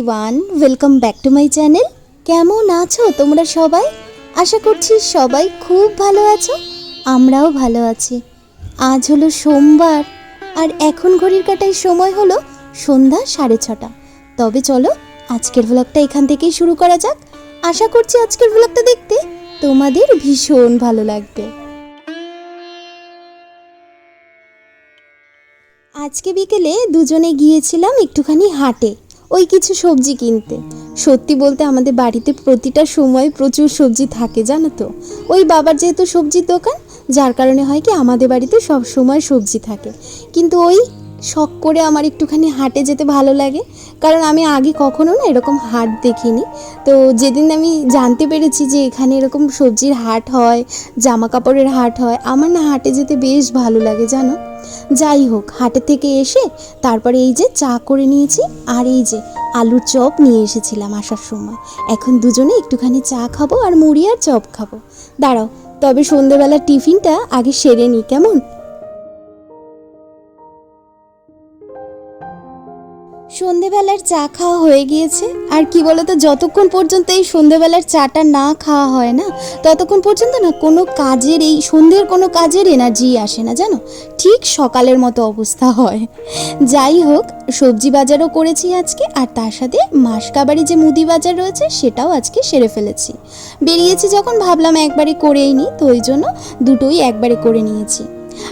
Everyone welcome back to my channel কেমন আছো তোমরা সবাই? আশা করছি সবাই খুব ভালো আছো, আমরাও ভালো আছি। আজ হলো সোমবার, আর এখন ঘড়ির কাটায় সময় হলো সন্ধ্যা সাড়ে ছটা। তবে চলো, আজকের ব্লগটা এখান থেকেই শুরু করা যাক। আশা করছি আজকের ব্লগটা দেখতে তোমাদের ভীষণ ভালো লাগবে। আজকে বিকেলে দুজনে গিয়েছিলাম একটুখানি হাটে। ওই কিছু সবজি কিনতে। সত্যি বলতে আমাদের বাড়িতে প্রতিটা সময় প্রচুর সবজি থাকে, জানো তো? ওই বাবার যেহেতু সবজির দোকান, যার কারণে হয় কি আমাদের বাড়িতে সব সময় সবজি থাকে। কিন্তু ওই শখ করে আমার একটুখানি হাটে যেতে ভালো লাগে, কারণ আমি আগে কখনো না এরকম হাট দেখিনি। তো যেদিন আমি জানতে পেরেছি যে এখানে এরকম সবজির হাট হয় জামা কাপড়ের হাট হয়, আমার না হাটে যেতে বেশ ভালো লাগে, জানো? যাই হোক, হাটে থেকে এসে তারপরে এই যে চা করে নিয়েছি আর এই যে আলুর চপ নিয়ে এসেছিলাম আসার সময়। এখন দুজনে একটুখানি চা খাব আর মুড়ি আর চপ খাব। দাঁড়াও, তবে সন্ধেবেলার টিফিনটা আগে সেরে নিই, কেমন? সন্ধেবেলার চা খাওয়া হয়ে গিয়েছে। আর কি বলতো, যতক্ষণ পর্যন্ত এই সন্ধেবেলার চাটা না খাওয়া হয় না, ততক্ষণ পর্যন্ত না কোনো কাজের এই, সন্ধ্যের কোনো কাজের এনার্জি আসে না, জানো? ঠিক সকালের মতো অবস্থা হয়। যাই হোক, সবজি বাজারও করেছি আজকে, আর তার সাথে মাসকাবাড়ি যে মুদি বাজার রয়েছে, সেটাও আজকে সেরে ফেলেছি। বেরিয়েছি যখন, ভাবলাম একবারে করেই নিই তো ওই জন্য দুটোই একবারে করে নিয়েছি।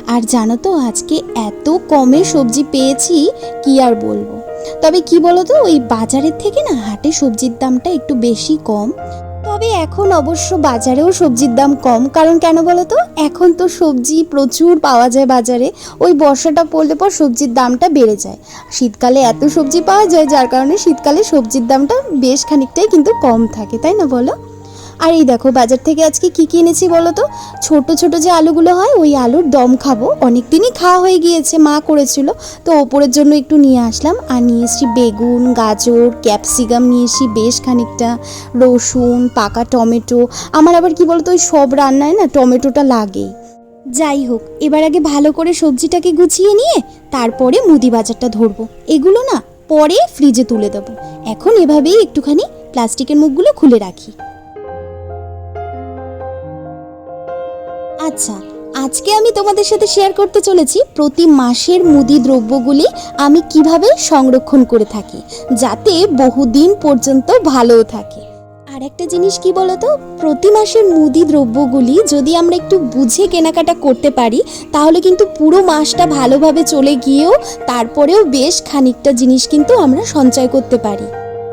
আর জানো তো, আজকে এত কমে সবজি পেয়েছি, কি আর বলব? তবে কি বলতো, ওই বাজারের থেকে না হাটে সবজির দামটা একটু বেশি কম। তবে এখন অবশ্য বাজারেও সবজির দাম কম। কারণ কেন বলো তো এখন তো সবজি প্রচুর পাওয়া যায় বাজারে। ওই বর্ষাটা পড়লে পর সবজির দামটা বেড়ে যায়। শীতকালে এত সবজি পাওয়া যায়, যার কারণে শীতকালে সবজির দামটা বেশ খানিকটাই কিন্তু কম থাকে, তাই না বলো? আর এই দেখো, বাজার থেকে আজকে কি কি এনেছি বলো তো? ছোট ছোট যে আলুগুলো হয়, ওই আলুর দম খাব। অনেক দিনই খাওয়া হয়ে গিয়েছে, মা করেছিল। তো ওপরের জন্য একটু নিয়ে আসলাম। আর নিয়ে এসেছি বেগুন, গাজর, ক্যাপসিকাম, নিয়ে এসেছি বেশ খানিকটা রসুন, পাকা টমেটো। আমার আবার কি বলতো, ওই সব রান্নায় না টমেটোটা লাগেই। যাই হোক, এবার আগে ভালো করে সবজিটাকে গুছিয়ে নিয়ে তারপরে মুদি বাজারটা ধরবো। এগুলো না পরে ফ্রিজে তুলে দেবো। এখন এভাবেই একটুখানি প্লাস্টিকের মুখগুলো খুলে রাখি। আচ্ছা আজকে আমি তোমাদের সাথে শেয়ার করতে চলেছি প্রতি মাসের মুদি দ্রব্যগুলি আমি কীভাবে সংরক্ষণ করে থাকি, যাতে বহুদিন পর্যন্ত ভালোও থাকে। আর একটা জিনিস কি বলতো, প্রতি মাসের মুদি দ্রব্যগুলি যদি আমরা একটু বুঝে কেনাকাটা করতে পারি, তাহলে কিন্তু পুরো মাসটা ভালোভাবে চলে গিয়েও তারপরেও বেশ খানিকটা জিনিস কিন্তু আমরা সঞ্চয় করতে পারি।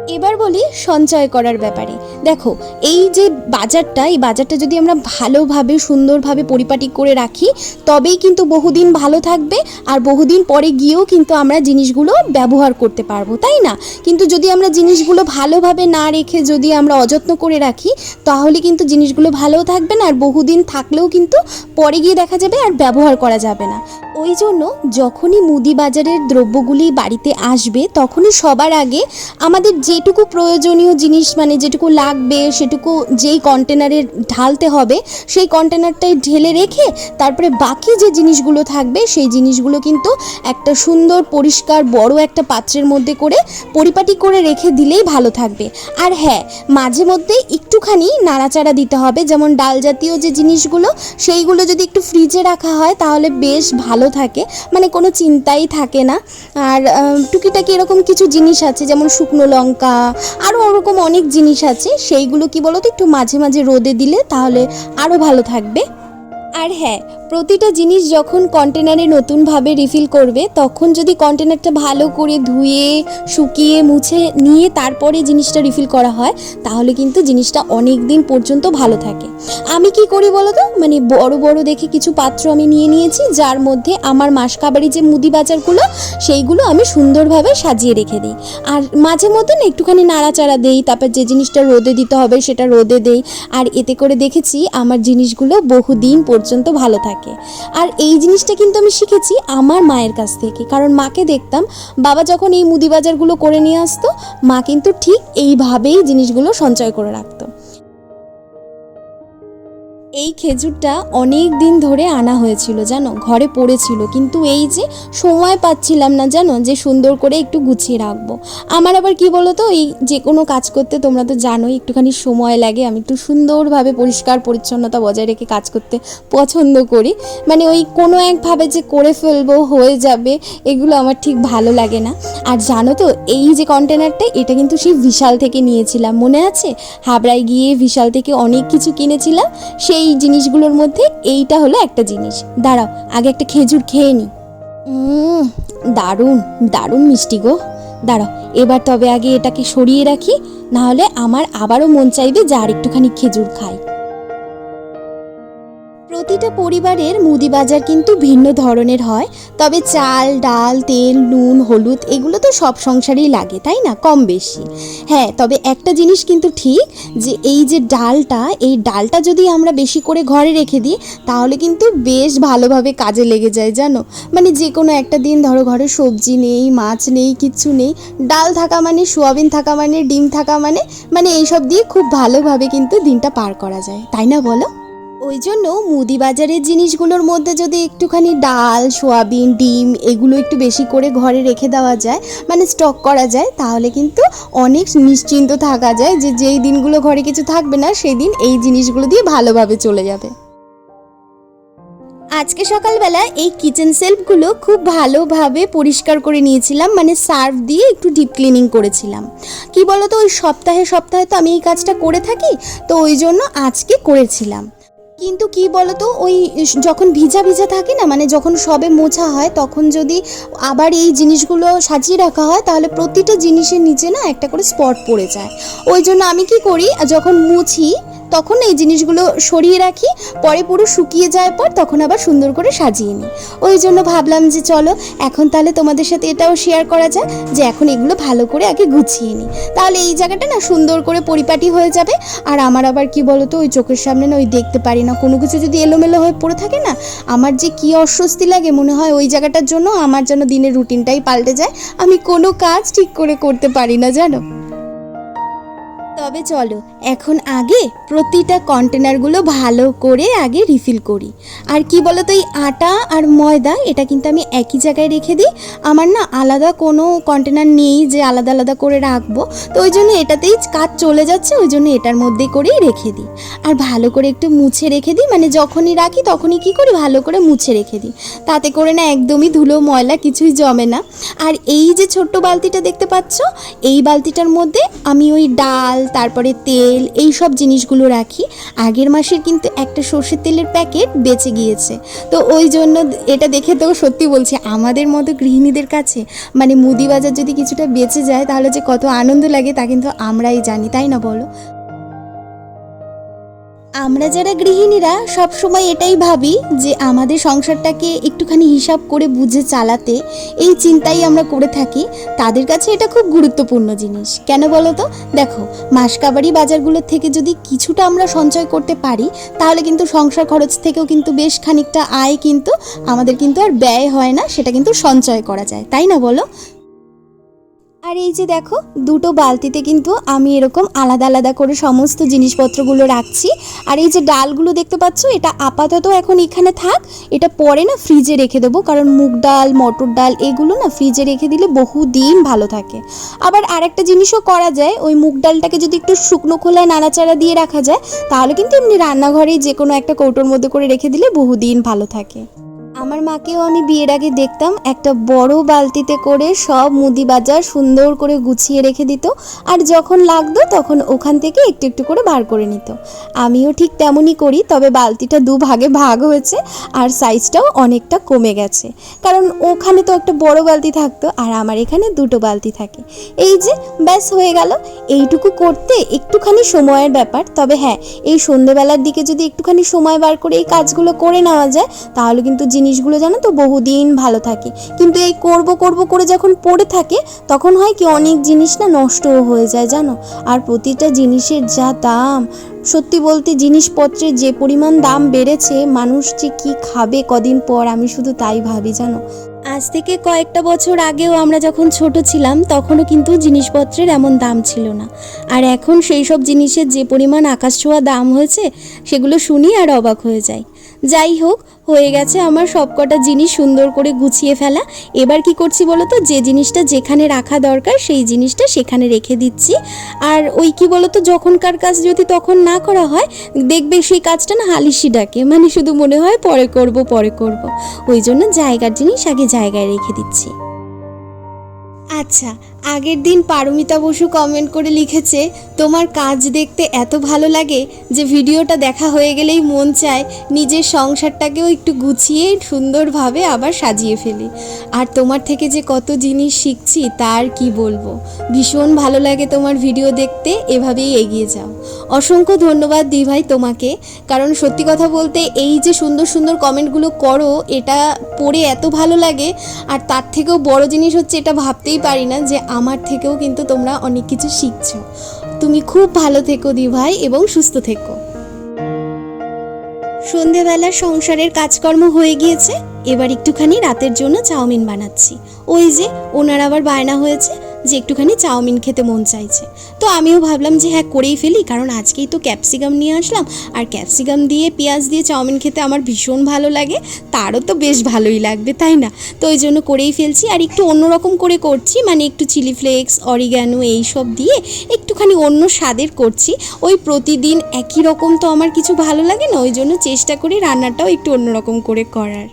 এবার বলি সঞ্চয় করার ব্যাপারে। দেখো, এই যে বাজারটা, এই বাজারটা যদি আমরা ভালোভাবে, সুন্দরভাবে পরিপাটি করে রাখি, তবেই কিন্তু বহুদিন ভালো থাকবে আর বহুদিন পরে গিয়েও কিন্তু আমরা জিনিসগুলো ব্যবহার করতে পারব, তাই না? কিন্তু যদি আমরা জিনিসগুলো ভালোভাবে না রেখে যদি আমরা অযত্ন করে রাখি, তাহলে কিন্তু জিনিসগুলো ভালোও থাকবে না আর বহুদিন থাকলেও কিন্তু পরে গিয়ে দেখা যাবে আর ব্যবহার করা যাবে না। ওই জন্য যখনই মুদি বাজারের দ্রব্যগুলি বাড়িতে আসবে, তখনই সবার আগে আমাদের যেটুকু প্রয়োজনীয় জিনিস মানে যেটুকু লাগবে, সেটুকু যেই কন্টেনারে ঢালতে হবে, সেই কন্টেনারটাই ঢেলে রেখে তারপরে বাকি যে জিনিসগুলো থাকবে, সেই জিনিসগুলো কিন্তু একটা সুন্দর, পরিষ্কার, বড় একটা পাত্রের মধ্যে করে পরিপাটি করে রেখে দিলেই ভালো থাকবে। আর হ্যাঁ মাঝে মধ্যে একটুখানি নাড়াচাড়া দিতে হবে, যেমন ডাল জাতীয় যে জিনিসগুলো, সেইগুলো যদি একটু ফ্রিজে রাখা হয়, তাহলে বেশ ভালো থাকে মানে কোনো চিন্তাই থাকে না। আর টুকিটাকি এরকম কিছু জিনিস আছে, যেমন শুকনো লঙ্কা আরও ওরকম অনেক জিনিস আছে, সেইগুলো কি বলো তো একটু মাঝে মাঝে রোদে দিলে তাহলে আরও ভালো থাকবে। আর হ্যাঁ প্রতিটা জিনিস যখন কন্টেনারে নতুনভাবে রিফিল করবে, তখন যদি কন্টেনারটা ভালো করে ধুয়ে, শুকিয়ে, মুছে নিয়ে তারপরে জিনিসটা রিফিল করা হয়, তাহলে কিন্তু জিনিসটা অনেক দিন পর্যন্ত ভালো থাকে। আমি কি করি বলো তো মানে বড় বড় দেখে কিছু পাত্র আমি নিয়ে নিয়েছি, যার মধ্যে আমার মাসকাবাড়ি যে মুদি বাজারগুলো, সেইগুলো আমি সুন্দরভাবে সাজিয়ে রেখে দিই। আর মাঝে মধ্যে না একটুখানি নাড়াচাড়া দেই, তারপর যে জিনিসটা রোদে দিতে হবে সেটা রোদে দেই। আর এতে করে দেখেছি, আমার জিনিসগুলো বহুদিন পর্যন্ত ভালো থাকে। আর এই জিনিসটা কিন্তু আমি শিখেছি আমার মায়ের কাছ থেকে। কারণ মাকে দেখতাম, বাবা যখন এই মুদি বাজারগুলো করে নিয়ে আসতো, মা কিন্তু ঠিক এইভাবেই জিনিসগুলো সঞ্চয় করে রাখতো। এই খেজুরটা অনেক দিন ধরে আনা হয়েছিল, জানো? ঘরে পড়েছিল। কিন্তু এই যে সময় পাচ্ছিলাম না, জানো? যে সুন্দর করে একটু গুছিয়ে রাখব। আমার আবার কি বলো তো এই যে কোনো কাজ করতে তোমরা তো জানোই, একটুখানি সময় লাগে। আমি একটু সুন্দরভাবে পরিষ্কার পরিচ্ছন্নতা বজায় রেখে কাজ করতে পছন্দ করি। মানে ওই কোনো একভাবে যে করে ফেলব, হয়ে যাবে, এগুলো আমার ঠিক ভালো লাগে না। আর জানো তো, এই যে কন্টেনারটা এটা কিন্তু সেই বিশাল থেকে নিয়েছিলাম। মনে আছে? হাবড়ায় গিয়ে বিশাল থেকে অনেক কিছু কিনেছিলাম। সেই জিনিসগুলোর মধ্যে এইটা হলো একটা জিনিস। দাঁড়াও, আগে একটা খেজুর খেয়ে নি। দারুণ দারুণ মিষ্টি গো। দাঁড়াও, এবার তবে আগে এটাকে সরিয়ে রাখি, নাহলে আমার আবারও মন চাইবে যে আর একটুখানি খেজুর খাই। প্রতিটা পরিবারের মুদি বাজার কিন্তু ভিন্ন ধরনের হয়। তবে চাল, ডাল, তেল, নুন, হলুদ এগুলো তো সব সংসারেই লাগে, তাই না? কম বেশি। হ্যাঁ তবে একটা জিনিস কিন্তু ঠিক যে এই যে ডালটা, এই ডালটা যদি আমরা বেশি করে ঘরে রেখে দিই, তাহলে কিন্তু বেশ ভালোভাবে কাজে লেগে যায়, জানো? মানে যে কোনো একটা দিন ধরো ঘরে সবজি নেই, মাছ নেই, কিচ্ছু নেই, ডাল থাকা মানে সোয়াবিন থাকা মানে ডিম থাকা মানে মানে এইসব দিয়ে খুব ভালোভাবে কিন্তু দিনটা পার করা যায়, তাই না বলো? ওই জন্য মুদি বাজারের জিনিসগুলোর মধ্যে যদি একটুখানি ডাল, সোয়াবিন, ডিম এগুলো একটু বেশি করে ঘরে রেখে দেওয়া যায় মানে স্টক করা যায়, তাহলে কিন্তু অনেক নিশ্চিন্ত থাকা যায় যে যেই দিনগুলো ঘরে কিছু থাকবে না সেই দিন এই জিনিসগুলো দিয়ে ভালোভাবে চলে যাবে। আজকে সকালবেলা এই কিচেন সেলফগুলো খুব ভালোভাবে পরিষ্কার করে নিয়েছিলাম মানে সার্ফ দিয়ে একটু ডিপ ক্লিনিং করেছিলাম। কি বলো তো ওই সপ্তাহে সপ্তাহে তো আমি এই কাজটা করে থাকি, তো ওই জন্য আজকে করেছিলাম। কিন্তু কি বলতো, ওই যখন ভিজা ভিজা থাকে না মানে যখন সবে মোছা হয়, তখন যদি আবার এই জিনিসগুলো সাজিয়ে রাখা হয়, তাহলে প্রতিটা জিনিসের নিচে না একটা করে স্পট পড়ে যায়। ওই জন্য আমি কি করি, যখন মুছি তখন এই জিনিসগুলো সরিয়ে রাখি, পরে পুরো শুকিয়ে যাওয়ার পর তখন আবার সুন্দর করে সাজিয়ে নিই। ওই জন্য ভাবলাম যে চলো, এখন তাহলে তোমাদের সাথে এটাও শেয়ার করা যায় যে এখন এগুলো ভালো করে আগে গুছিয়ে নিই। তাহলে এই জায়গাটা না সুন্দর করে পরিপাটি হয়ে যাবে, আর আমার আবার কি বলো তো, ওই চোখের সামনে না ওই দেখতে পারি না। কোনো কিছু যদি এলোমেলো হয়ে পড়ে থাকে না, আমার যে কি অস্বস্তি লাগে মনে হয় ওই জায়গাটার জন্য আমার যেন দিনের রুটিনটাই পাল্টে যায়। আমি কোনো কাজ ঠিক করে করতে পারি না, জানো? তবে চলো এখন আগে প্রতিটা কন্টেনারগুলো ভালো করে আগে রিফিল করি। আর কি বলো তো এই আটা আর ময়দা, এটা কিন্তু আমি একই জায়গায় রেখে দিই। আমার না আলাদা কোনো কন্টেনার নেই যে আলাদা আলাদা করে রাখব। তো ওই জন্য এটাতেই কাজ চলে যাচ্ছে, ওই জন্য এটার মধ্যে করেই রেখে দিই। আর ভালো করে একটু মুছে রেখে দিই মানে যখনই রাখি তখনই কি করি, ভালো করে মুছে রেখে দিই। তাতে করে না একদমই ধুলো, ময়লা কিছুই জমে না। আর এই যে ছোট্ট বালতিটা দেখতে পাচ্ছ, এই বালতিটার মধ্যে আমি ওই ডাল, তারপরে তেল এই সব জিনিসগুলো রাখি। আগের মাসের কিন্তু একটা সর্ষের তেলের প্যাকেট বেঁচে গিয়েছে। তো ওই জন্য এটা দেখে তো সত্যি বলছি, আমাদের মতো গৃহিণীদের কাছে মানে মুদি বাজার যদি কিছুটা বেঁচে যায়, তাহলে যে কত আনন্দ লাগে তা কিন্তু আমরাই জানি, তাই না বলো? আমরা যারা গৃহিণীরা সব সময় এটাই ভাবি যে আমাদের সংসারটাকে একটুখানি হিসাব করে বুঝে চালাতে এই চিন্তাই আমরা করে থাকি। তাদের কাছে এটা খুব গুরুত্বপূর্ণ জিনিস। কেন বলো তো? দেখো, মাসকাবাড়ি বাজারগুলোর থেকে যদি কিছুটা আমরা সঞ্চয় করতে পারি, তাহলে কিন্তু সংসার খরচ থেকেও কিন্তু বেশ খানিকটা আয় কিন্তু আমাদের কিন্তু আর ব্যয় হয় না, সেটা কিন্তু সঞ্চয় করা যায়। তাই না বলো? আর এই যে দেখো, দুটো বালতিতে কিন্তু আমি এরকম আলাদা আলাদা করে সমস্ত জিনিসপত্রগুলো রাখছি। আর এই যে ডালগুলো দেখতে পাচ্ছ, এটা আপাতত এখন এখানে থাক। এটা পরে না ফ্রিজে রেখে দেবো, কারণ মুগ ডাল, মটর ডাল এগুলো না ফ্রিজে রেখে দিলে বহু দিন ভালো থাকে। আবার আরেকটা জিনিসও করা যায়, ওই মুগ ডালটাকে যদি একটু শুকনো খোলায় নাড়াচাড়া দিয়ে রাখা যায়, তাহলে কিন্তু এমনি রান্নাঘরেই যে কোনো একটা কৌটোর মধ্যে করে রেখে দিলে বহুদিন ভালো থাকে। আমার মাকেও আমি বিয়ের আগে দেখতাম, একটা বড় বালতিতে করে সব মুদি বাজার সুন্দর করে গুছিয়ে রেখে দিত আর যখন লাগতো তখন ওখান থেকে একটু একটু করে বার করে নিত। আমিও ঠিক তেমনই করি, তবে বালতিটা দু ভাগে ভাগ হয়েছে আর সাইজটাও অনেকটা কমে গেছে। কারণ ওখানে তো একটা বড় বালতি থাকতো আর আমার এখানে দুটো বালতি থাকে। এই যে ব্যাস হয়ে গেল। এইটুকু করতে একটুখানি সময়ের ব্যাপার। তবে হ্যাঁ এই সন্ধেবেলার দিকে যদি একটুখানি সময় বার করে এই কাজগুলো করে নেওয়া যায়, তাহলে কিন্তু জিনিসগুলো জানো তো, বহুদিন ভালো থাকে। কিন্তু এই করব করব করে যখন পড়ে থাকে, তখন হয় কি অনেক জিনিস না নষ্টও হয়ে যায়, জানো? আর প্রতিটা জিনিসের যা দাম, সত্যি বলতে জিনিসপত্রের যে পরিমাণ দাম বেড়েছে, মানুষ যে কি খাবে কদিন পর, আমি শুধু তাই ভাবি, জানো? আজ থেকে কয়েকটা বছর আগেও আমরা যখন ছোট ছিলাম, তখনও কিন্তু জিনিসপত্রের এমন দাম ছিল না। আর এখন সেই সব জিনিসের যে পরিমাণ আকাশ ছোঁয়া দাম হয়েছে, সেগুলো শুনি আর অবাক হয়ে যাই। যাই হোক, হয়ে গেছে আমার সবকটা জিনিস সুন্দর করে গুছিয়ে ফেলা। এবার কি করছি বলো তো? যে জিনিসটা যেখানে রাখা দরকার, সেই জিনিসটা সেখানে রেখে দিচ্ছি। আর ওই কি বলো তো, যখনকার কাজ যদি তখন না করা হয়, দেখবে সেই কাজটা না হালিশি ডাকে। মানে শুধু মনে হয় পরে করব পরে করব। ওই জন্য জায়গার জিনিস আগে জায়গায় রেখে দিচ্ছি। আচ্ছা আগের দিন পারমিতা বসু কমেন্ট করে লিখেছে, তোমার কাজ দেখতে এত ভালো লাগে যে ভিডিওটা দেখা হয়ে গেলেই মন চায় নিজের সংসারটাকেও একটু গুছিয়ে সুন্দরভাবে আবার সাজিয়ে ফেলি। আর তোমার থেকে যে কত জিনিস শিখছি তার কি বলব? ভীষণ ভালো লাগে তোমার ভিডিও দেখতে, এভাবেই এগিয়ে যাও। অসংখ্য ধন্যবাদ দি ভাই তোমাকে, কারণ সত্যি কথা বলতে এই যে সুন্দর সুন্দর কমেন্টগুলো করো, এটা পড়ে এত ভালো লাগে, আর তার থেকেও বড় জিনিস হচ্ছে এটা ভাবতেই পারি না যে আমার থেকেও কিন্তু তোমরা অনেক কিছু শিখছো। তুমি খুব ভালো থেকো দি ভাই এবং সুস্থ থেকো। সন্ধেবেলা সংসারের কাজকর্ম হয়ে গিয়েছে, এবার একটুখানি রাতের জন্য চাউমিন বানাচ্ছি। ওই যে, ওনার আবার বায়না হয়েছে যে একটুখানি চাউমিন খেতে মন চাইছে। তো আমিও ভাবলাম যে হ্যাঁ করেই ফেলি, কারণ আজকেই তো ক্যাপসিকাম নিয়ে আসলাম। আর ক্যাপসিকাম দিয়ে পেঁয়াজ দিয়ে চাউমিন খেতে আমার ভীষণ ভালো লাগে, তারও তো বেশ ভালোই লাগবে, তাই না? তো ওই জন্য করেই ফেলছি। আর একটু অন্যরকম করে করছি মানে একটু চিলি ফ্লেক্স অরিগ্যানো এইসব দিয়ে একটুখানি অন্য স্বাদের করছি। ওই প্রতিদিন একই রকম তো আমার কিছু ভালো লাগে না, ওই জন্য চেষ্টা করি রান্নাটাও একটু অন্যরকম করে করার।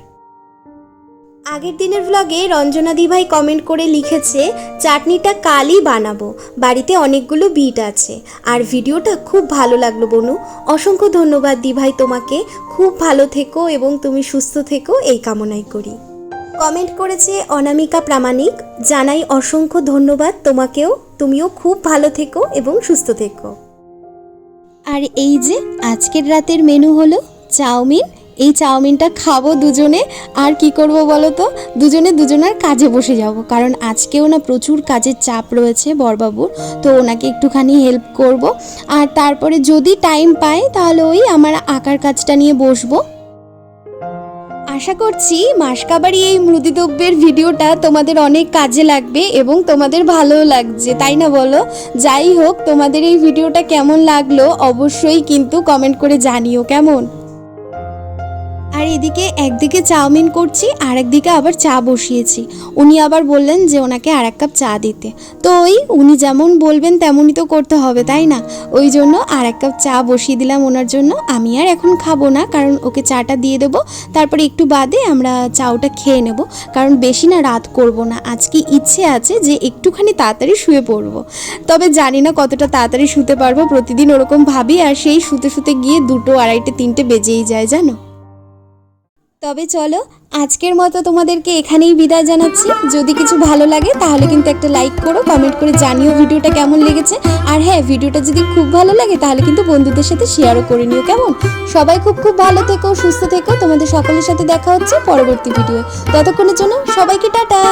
আগের দিনের ভ্লগে রঞ্জনা দি ভাই কমেন্ট করে লিখেছে, চাটনিটা কালই বানাবো, বাড়িতে অনেকগুলো বিট আছে। আর ভিডিওটা খুব ভালো লাগল বনু। অসংখ্য ধন্যবাদ দি ভাই তোমাকে। খুব ভালো থেকো এবং তুমি সুস্থ থেকো। এই কামনাই করি। কমেন্ট করেছে অনামিকা প্রামাণিক, জানাই অসংখ্য ধন্যবাদ তোমাকেও। তুমিও খুব ভালো থেকো এবং সুস্থ থেকো। আর এই যে আজকের রাতের মেনু হলো চাউমিন। এই চাউমিনটা খাব দুজনে, আর কি করব বলো তো? দুজনে দুজনের কাজে বসে যাব, কারণ আজকেও না প্রচুর কাজের চাপ রয়েছে বরবাবুর, তো ওনাকে একটুখানি হেল্প করব। আর তারপরে যদি টাইম পাই, তাহলে ওই আমার আঁকার কাজটা নিয়ে বসবো। আশা করছি মাসকাবারি এই মৃদুদ্রব্যের ভিডিওটা তোমাদের অনেক কাজে লাগবে এবং তোমাদের ভালোও লাগছে, তাই না বলো? যাই হোক, তোমাদের এই ভিডিওটা কেমন লাগল অবশ্যই কিন্তু কমেন্ট করে জানিও, কেমন? আর এদিকে একদিকে চাউমিন করছি, আর একদিকে আবার চা বসিয়েছি। উনি আবার বললেন যে ওনাকে আর এক কাপ চা দিতে। তো ওই উনি যেমন বলবেন তেমনই তো করতে হবে, তাই না? ওই জন্য আর এক কাপ চা বসিয়ে দিলাম ওনার জন্য। আমি আর এখন খাব না, কারণ ওকে চাটা দিয়ে দেবো। তারপরে একটু বাদে আমরা চাউটা খেয়ে নেব, কারণ বেশি না রাত করব না। আজকে ইচ্ছে আছে যে একটুখানি তাড়াতাড়ি শুয়ে পড়ব। তবে জানি না কতটা তাড়াতাড়ি শুতে পারব, প্রতিদিন ওরকম ভাবি, আর সেই শুতে শুতে গিয়ে দুটো আড়াইটে, তিনটে বেজেই যায়, জানো? তবে চলো, আজকের মতো তোমাদেরকে এখানেই বিদায় জানাচ্ছি। যদি কিছু ভালো লাগে, তাহলে কিন্তু একটা লাইক করো কমেন্ট করে জানিও ভিডিওটা কেমন লেগেছে। আর হ্যাঁ ভিডিওটা যদি খুব ভালো লাগে, তাহলে কিন্তু বন্ধুদের সাথে শেয়ারও করে নিও, কেমন? সবাই খুব খুব ভালো থেকো, সুস্থ থেকো। তোমাদের সকলের সাথে দেখা হচ্ছে পরবর্তী ভিডিও ততক্ষণের জন্য সবাইকে টাটা!